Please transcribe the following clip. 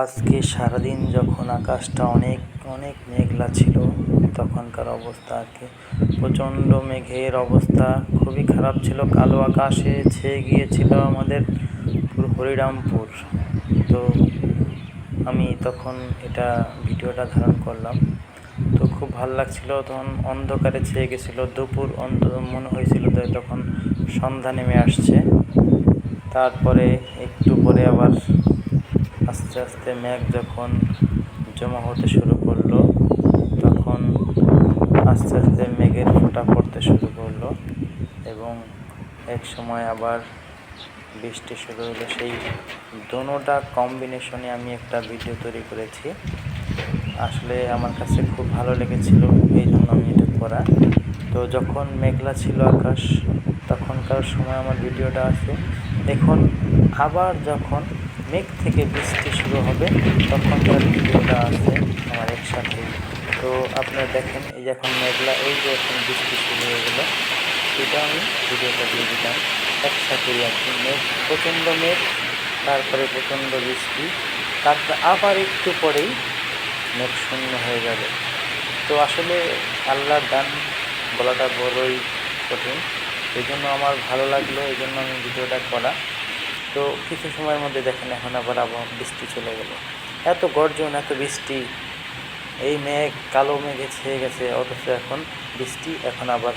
আজকে সারাদিন যখন আকাশটা অনেক অনেক মেঘলা ছিল, তখনকার অবস্থা আর কি। প্রচণ্ড মেঘের অবস্থা, খুবই খারাপ ছিল। কালো আকাশে ছেয়ে গিয়েছিল আমাদের পুরো হরিরামপুর। তো আমি তখন এটা ভিডিওটা ধারণ করলাম। তো খুব ভালো লাগছিল, তখন অন্ধকারে ছেয়ে গেছিল। দুপুর অন্ধ, মনে হয়েছিল তখন সন্ধ্যা নেমে আসছে। তারপরে একটু পরে আবার আস্তে আস্তে মেঘ যখন জমা হতে শুরু করল, তখন আস্তে আস্তে মেঘের ফোঁটা পড়তে শুরু করল এবং এক সময় আবার বৃষ্টি শুরু হলো। সেই দোনোটা কম্বিনেশনে আমি একটা ভিডিও তৈরি করেছি। আসলে আমার কাছে খুব ভালো লেগেছিল, এই জন্য আমি এটা করা। তো যখন মেঘলা ছিল আকাশ, তখনকার সময় আমার ভিডিওটা আছে এখন আবার যখন মেঘ থেকে বৃষ্টি শুরু হবে তখনকার ভিডিওটা আছে আমার একসাথে তো আপনারা দেখেন, এই এখন মেঘলা, এই যে এখন বৃষ্টি শুরু হয়ে গেলো সেটা আমি ভিডিওটা দিয়ে দিলাম। একসাথেই আর কি, মেঘ, প্রচণ্ড মেঘ, তারপরে প্রচণ্ড বৃষ্টি, তারপরে আবার একটু পরেই মেঘ শূন্য হয়ে যাবে তো আসলে আল্লাহর দান বলাটা বড়ই কঠিন। এই জন্য আমার ভালো লাগল এই জন্য আমি ভিডিওটা করা। তো কিছু সময়ের মধ্যে দেখেন এখন আবার আবহাওয়া, বৃষ্টি চলে গেল। এত গর্জন, এত বৃষ্টি। এই মেঘ, কালো মেঘে ছেয়ে গেছে, অথচ এখন বৃষ্টি এখন আবার